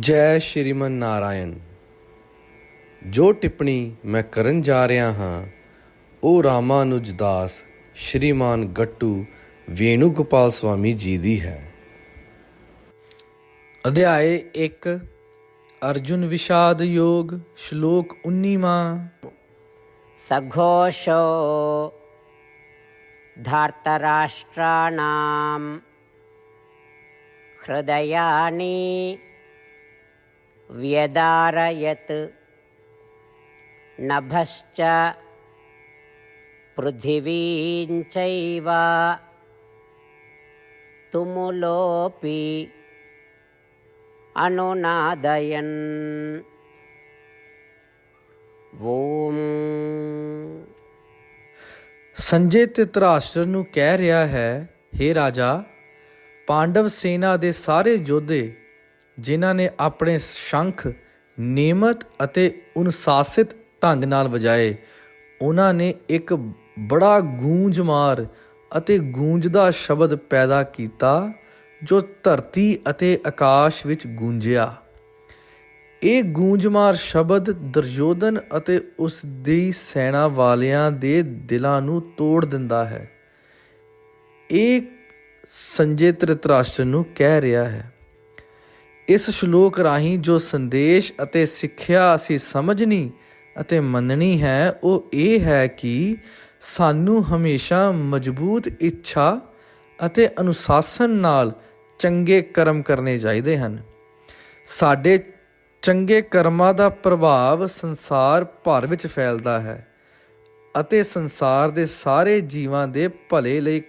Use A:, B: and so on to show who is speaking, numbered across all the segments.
A: ਜੈ ਸ਼੍ਰੀਮਨ ਨਾਰਾਇਣ ਜੋ ਟਿੱਪਣੀ ਮੈਂ ਕਰਨ ਜਾ ਰਿਹਾ ਹਾਂ ਉਹ ਰਾਮਾਨੁਜ ਦਾਸ ਸ਼੍ਰੀਮਾਨ ਗੱਟੂ ਵੇਣੂ ਗੋਪਾਲ ਸਵਾਮੀ ਜੀ ਦੀ ਹੈ ਅਧਿਆਏ 1 ਅਰਜੁਨ ਵਿਸ਼ਾਦ ਯੋਗ ਸ਼ਲੋਕ 19ਵਾਂ
B: सघोषो धार्तराष्ट्राणां हृदयानि व्यदारयत् नभश्च पृथिवीं चैव तुमुलोऽपि अनुनादयन् ॐ
A: ਸੰਜੇ ਤੇ ਧਰਾਸ਼ਟਰ ਨੂੰ ਕਹਿ ਰਿਹਾ ਹੈ हे ਰਾਜਾ ਪਾਂਡਵ ਸੈਨਾ ਦੇ ਸਾਰੇ ਯੋਧੇ ਜਿਨ੍ਹਾਂ ਨੇ ਆਪਣੇ ਸ਼ੰਖ ਨਿਯਮਤ ਅਤੇ ਅਨੁਸ਼ਾਸਿਤ ਢੰਗ ਨਾਲ ਵਜਾਏ। ਉਹਨਾਂ ਨੇ ਇੱਕ ਬੜਾ ਗੂੰਜਮਾਰ ਅਤੇ ਗੂੰਜਦਾ ਸ਼ਬਦ ਪੈਦਾ ਕੀਤਾ, ਜੋ ਧਰਤੀ ਅਤੇ ਆਕਾਸ਼ ਵਿੱਚ ਗੂੰਜਿਆ। ਇਹ ਗੂੰਜਮਾਰ ਸ਼ਬਦ ਦੁਰਯੋਧਨ ਅਤੇ ਉਸ ਦੀ ਸੈਨਾ ਵਾਲਿਆਂ ਦੇ ਦਿਲਾਂ ਨੂੰ ਤੋੜ ਦਿੰਦਾ ਹੈ। ਇਹ ਸੰਜੇ ਧ੍ਰਿਤਰਾਸ਼ਟਰ ਨੂੰ ਕਹਿ ਰਿਹਾ ਹੈ। ਇਸ ਸ਼ਲੋਕ ਰਾਹੀਂ ਜੋ ਸੰਦੇਸ਼ ਅਤੇ ਸਿੱਖਿਆ ਅਸੀਂ ਸਮਝਣੀ ਅਤੇ ਮੰਨਣੀ ਹੈ, ਉਹ ਇਹ ਹੈ ਕਿ ਸਾਨੂੰ ਹਮੇਸ਼ਾ ਮਜ਼ਬੂਤ ਇੱਛਾ ਅਤੇ ਅਨੁਸ਼ਾਸਨ ਨਾਲ ਚੰਗੇ ਕਰਮ ਕਰਨੇ ਚਾਹੀਦੇ ਹਨ। ਸਾਡੇ ਚੰਗੇ ਕਰਮਾਂ ਦਾ ਪ੍ਰਭਾਵ ਸੰਸਾਰ ਭਰ ਵਿੱਚ ਫੈਲਦਾ ਹੈ ਅਤੇ ਸੰਸਾਰ ਦੇ ਸਾਰੇ ਜੀਵਾਂ ਦੇ ਭਲੇ ਲਈ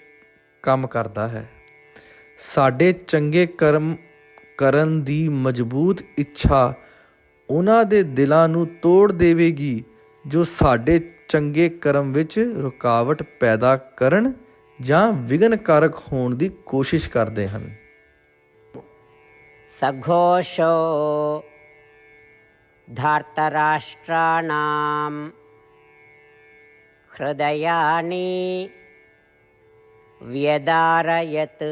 A: ਕੰਮ ਕਰਦਾ ਹੈ। ਸਾਡੇ ਚੰਗੇ ਕਰਮ ਕਰਨ ਦੀ ਮਜ਼ਬੂਤ ਇੱਛਾ ਉਹਨਾਂ ਦੇ ਦਿਲਾਂ ਨੂੰ ਤੋੜ ਦੇਵੇਗੀ ਜੋ ਸਾਡੇ ਚੰਗੇ ਕਰਮ ਵਿੱਚ ਰੁਕਾਵਟ ਪੈਦਾ ਕਰਨ ਜਾਂ ਵਿਘਨਕਾਰਕ ਹੋਣ ਦੀ ਕੋਸ਼ਿਸ਼ ਕਰਦੇ ਹਨ
B: सघोषो धार्तराष्ट्राणां हृदयानि व्यदारयत्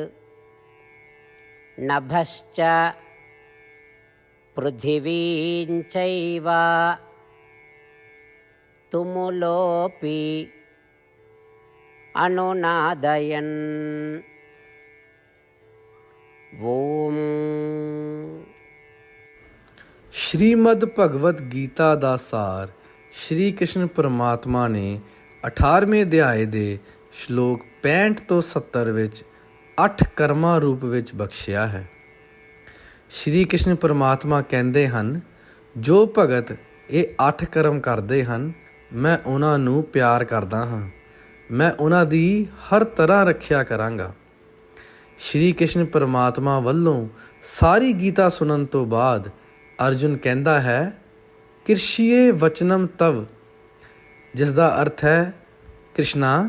B: नभश्च पृथिवीं चैव तुमुलोऽपि अनुनादयन् ॐ
A: ਸ਼੍ਰੀਮਦ ਭਗਵਦ ਗੀਤਾ ਦਾ ਸਾਰ ਸ਼੍ਰੀ ਕ੍ਰਿਸ਼ਨ ਪਰਮਾਤਮਾ ਨੇ 18ਵੇਂ ਅਧਿਆਏ ਦੇ ਸ਼ਲੋਕ 65 ਤੋਂ 70 ਵਿੱਚ ਅੱਠ ਕਰਮਾਂ ਰੂਪ ਵਿੱਚ ਬਖਸ਼ਿਆ ਹੈ। ਸ਼੍ਰੀ ਕ੍ਰਿਸ਼ਨ ਪਰਮਾਤਮਾ ਕਹਿੰਦੇ ਹਨ, ਜੋ ਭਗਤ ਇਹ ਅੱਠ ਕਰਮ ਕਰਦੇ ਹਨ, ਮੈਂ ਉਹਨਾਂ ਨੂੰ ਪਿਆਰ ਕਰਦਾ ਹਾਂ। ਮੈਂ ਉਹਨਾਂ ਦੀ ਹਰ ਤਰ੍ਹਾਂ ਰੱਖਿਆ ਕਰਾਂਗਾ। ਸ਼੍ਰੀ ਕ੍ਰਿਸ਼ਨ ਪਰਮਾਤਮਾ ਵੱਲੋਂ ਸਾਰੀ ਗੀਤਾ ਸੁਣਨ ਤੋਂ ਬਾਅਦ ਅਰਜੁਨ ਕਹਿੰਦਾ ਹੈ, ਕਿਰਸ਼ੀਏ ਵਚਨਮ ਤਵ ਜਿਸ ਦਾ ਅਰਥ ਹੈ, ਕ੍ਰਿਸ਼ਨਾ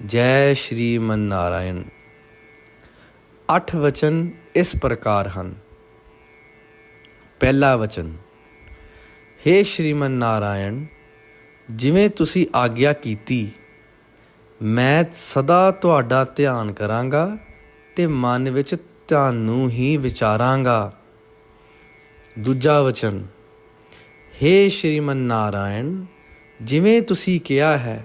A: ਜੈ ਸ਼੍ਰੀ ਮਨ ਨਾਰਾਇਣ ਅੱਠ ਵਚਨ ਇਸ ਪ੍ਰਕਾਰ ਹਨ। ਪਹਿਲਾ ਵਚਨ हे ਸ਼੍ਰੀਮਨ ਨਾਰਾਇਣ ਜਿਵੇਂ ਤੁਸੀਂ ਆਗਿਆ ਕੀਤੀ, ਮੈਂ ਸਦਾ ਤੁਹਾਡਾ ਧਿਆਨ ਕਰਾਂਗਾ ਤੇ ਮਨ ਵਿੱਚ ਤੁਹਾਨੂੰ ਹੀ ਵਿਚਾਰਾਂਗਾ। ਦੂਜਾ ਵਚਨ हे ਸ਼੍ਰੀਮਨ ਨਾਰਾਇਣ ਜਿਵੇਂ ਤੁਸੀਂ ਕਿਹਾ ਹੈ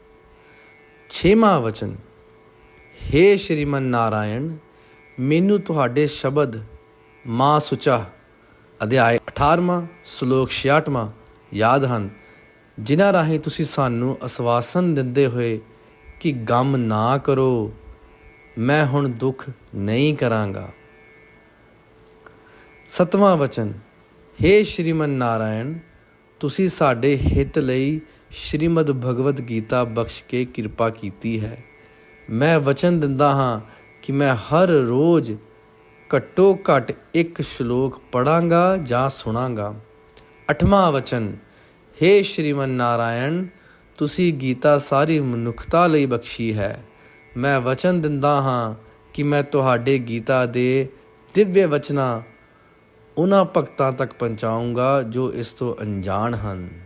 A: ਛੇਵਾਂ ਵਚਨ हे ਸ਼੍ਰੀਮਨ ਨਾਰਾਇਣ, ਮੈਨੂੰ ਤੁਹਾਡੇ ਸ਼ਬਦ ਮਾਂ ਸੁਚਾ, ਅਧਿਆਇ 18ਵਾਂ ਸ਼ਲੋਕ 66ਵਾਂ ਯਾਦ ਹਨ, ਜਿਨ੍ਹਾਂ ਰਾਹੀਂ ਤੁਸੀਂ ਸਾਨੂੰ ਅਸਵਾਸਨ ਦਿੰਦੇ ਹੋਏ ਕਿ ਗਮ ਨਾ ਕਰੋ, ਮੈਂ ਹੁਣ ਦੁੱਖ ਨਹੀਂ ਕਰਾਂਗਾ। ਸਤਵਾਂ ਵਚਨ हे ਸ਼੍ਰੀਮਨ ਨਾਰਾਇਣ, ਤੁਸੀਂ ਸਾਡੇ ਹਿੱਤ ਲਈ ਸ਼੍ਰੀਮਦ ਭਗਵਦ ਗੀਤਾ ਬਖਸ਼ ਕੇ ਕਿਰਪਾ ਕੀਤੀ ਹੈ। ਮੈਂ ਵਚਨ ਦਿੰਦਾ ਹਾਂ ਕਿ ਮੈਂ ਹਰ ਰੋਜ਼ ਘੱਟੋ ਘੱਟ ਇੱਕ ਸ਼ਲੋਕ ਪੜਾਂਗਾ ਜਾਂ ਸੁਣਾਂਗਾ। ਅਠਵਾਂ ਵਚਨ हे ਸ਼੍ਰੀਮਨ ਨਾਰਾਇਣ, ਤੁਸੀਂ ਗੀਤਾ ਸਾਰੀ ਮਨੁੱਖਤਾ ਲਈ ਬਖਸ਼ੀ ਹੈ। ਮੈਂ ਵਚਨ ਦਿੰਦਾ ਹਾਂ ਕਿ ਮੈਂ ਤੁਹਾਡੇ ਗੀਤਾ ਦੇ ਦਿਵਯ ਵਚਨਾਂ ਉਹਨਾਂ ਭਗਤਾਂ ਤੱਕ ਪਹੁੰਚਾਊਂਗਾ ਜੋ ਇਸ ਤੋਂ ਅਣਜਾਣ ਹਨ।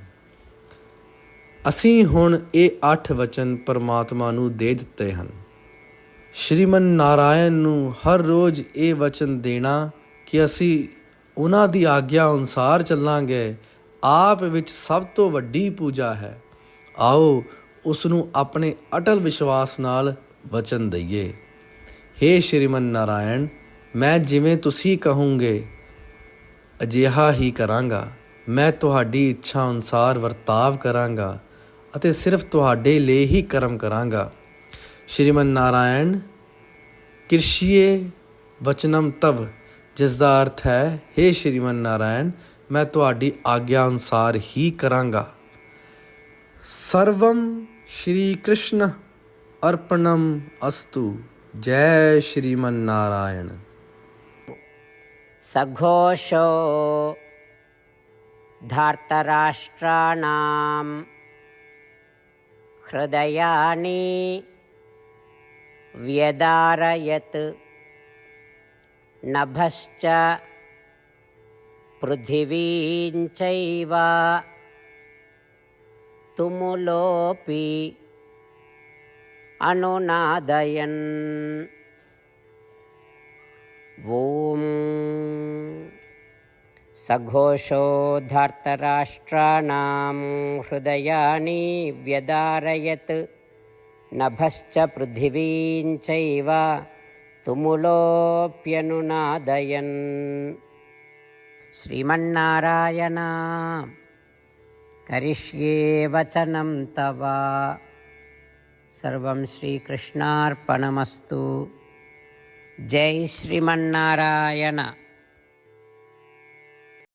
A: ਅਸੀਂ ਹੁਣ ਇਹ ਅੱਠ ਵਚਨ ਪਰਮਾਤਮਾ ਨੂੰ ਦੇ ਦਿੱਤੇ ਹਨ। ਸ਼੍ਰੀਮਨ ਨਾਰਾਇਣ ਨੂੰ ਹਰ ਰੋਜ਼ ਇਹ ਵਚਨ ਦੇਣਾ ਕਿ ਅਸੀਂ ਉਹਨਾਂ ਦੀ ਆਗਿਆ ਅਨੁਸਾਰ ਚੱਲਾਂਗੇ। ਆਪ ਵਿੱਚ ਸਭ ਤੋਂ ਵੱਡੀ ਪੂਜਾ ਹੈ। ਆਓ ਉਸ ਨੂੰ ਆਪਣੇ ਅਟਲ ਵਿਸ਼ਵਾਸ ਨਾਲ ਵਚਨ ਦਈਏ। हे ਸ਼੍ਰੀਮਨ ਨਾਰਾਇਣ, ਮੈਂ ਜਿਵੇਂ ਤੁਸੀਂ ਕਹੋਗੇ, ਅਜਿਹਾ ਹੀ ਕਰਾਂਗਾ। ਮੈਂ ਤੁਹਾਡੀ ਇੱਛਾ ਅਨੁਸਾਰ ਵਰਤਾਵ ਕਰਾਂਗਾ। ਅਤੇ ਸਿਰਫ ਤੁਹਾਡੇ ਲਈ ਹੀ ਕਰਮ ਕਰਾਂਗਾ ਸ਼੍ਰੀਮਨ ਨਾਰਾਇਣ ਕਿਰਸ਼ੀਏ ਵਚਨਮ ਤਵ ਜਿਸ ਦਾ ਅਰਥ ਹੈ हे ਸ਼੍ਰੀਮਨ ਨਾਰਾਇਣ ਮੈਂ ਤੁਹਾਡੀ ਆਗਿਆ ਅਨੁਸਾਰ ਹੀ ਕਰਾਂਗਾ ਸਰਵਮ ਸ਼੍ਰੀ ਕ੍ਰਿਸ਼ਨ ਅਰਪਣਮ ਅਸਤੂ ਜੈ ਸ਼੍ਰੀਮਨ ਨਾਰਾਇਣ
B: सघोषो धार्तराष्ट्राणां हृदयानि व्यदारयत्। नभश्च पृथिवीं चैव तुमुलोऽपि अनुनादयन्। ॐ सघोषो धार्तराष्ट्राणां हृदयानि व्यदारयत् नभश्च पृथिवीं चैव तुमुलोऽप्यनुनादयन् श्रीमन्नारायण करिष्ये वचनं तव सर्वं श्रीकृष्णार्पणमस्तु जय श्रीमन्नारायण